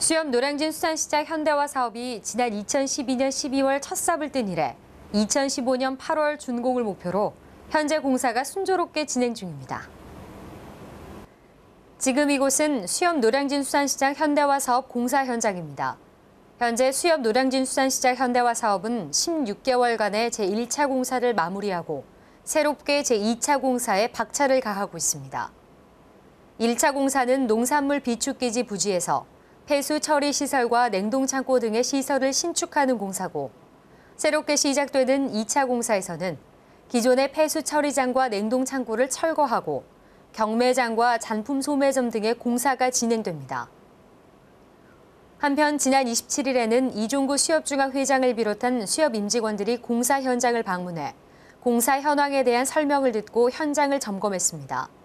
수협 노량진 수산시장 현대화 사업이 지난 2012년 12월 첫 삽을 뜬 이래 2015년 8월 준공을 목표로 현재 공사가 순조롭게 진행 중입니다. 지금 이곳은 수협 노량진 수산시장 현대화 사업 공사 현장입니다. 현재 수협 노량진 수산시장 현대화 사업은 16개월간의 제1차 공사를 마무리하고 새롭게 제2차 공사에 박차를 가하고 있습니다. 1차 공사는 농산물 비축기지 부지에서 폐수 처리 시설과 냉동 창고 등의 시설을 신축하는 공사고 새롭게 시작되는 2차 공사에서는 기존의 폐수 처리장과 냉동 창고를 철거하고 경매장과 잔품 소매점 등의 공사가 진행됩니다. 한편 지난 27일에는 이종구 수협중앙 회장을 비롯한 수협 임직원들이 공사 현장을 방문해 공사 현황에 대한 설명을 듣고 현장을 점검했습니다.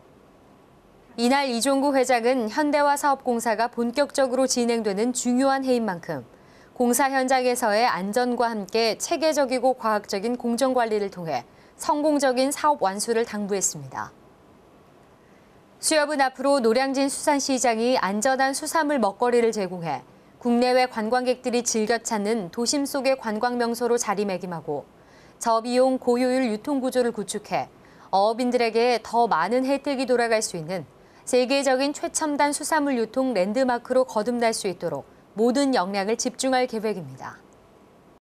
이날 이종구 회장은 현대화 사업 공사가 본격적으로 진행되는 중요한 해인 만큼 공사 현장에서의 안전과 함께 체계적이고 과학적인 공정 관리를 통해 성공적인 사업 완수를 당부했습니다. 수협은 앞으로 노량진 수산시장이 안전한 수산물 먹거리를 제공해 국내외 관광객들이 즐겨 찾는 도심 속의 관광 명소로 자리매김하고 저비용 고효율 유통 구조를 구축해 어업인들에게 더 많은 혜택이 돌아갈 수 있는 세계적인 최첨단 수산물 유통 랜드마크로 거듭날 수 있도록 모든 역량을 집중할 계획입니다.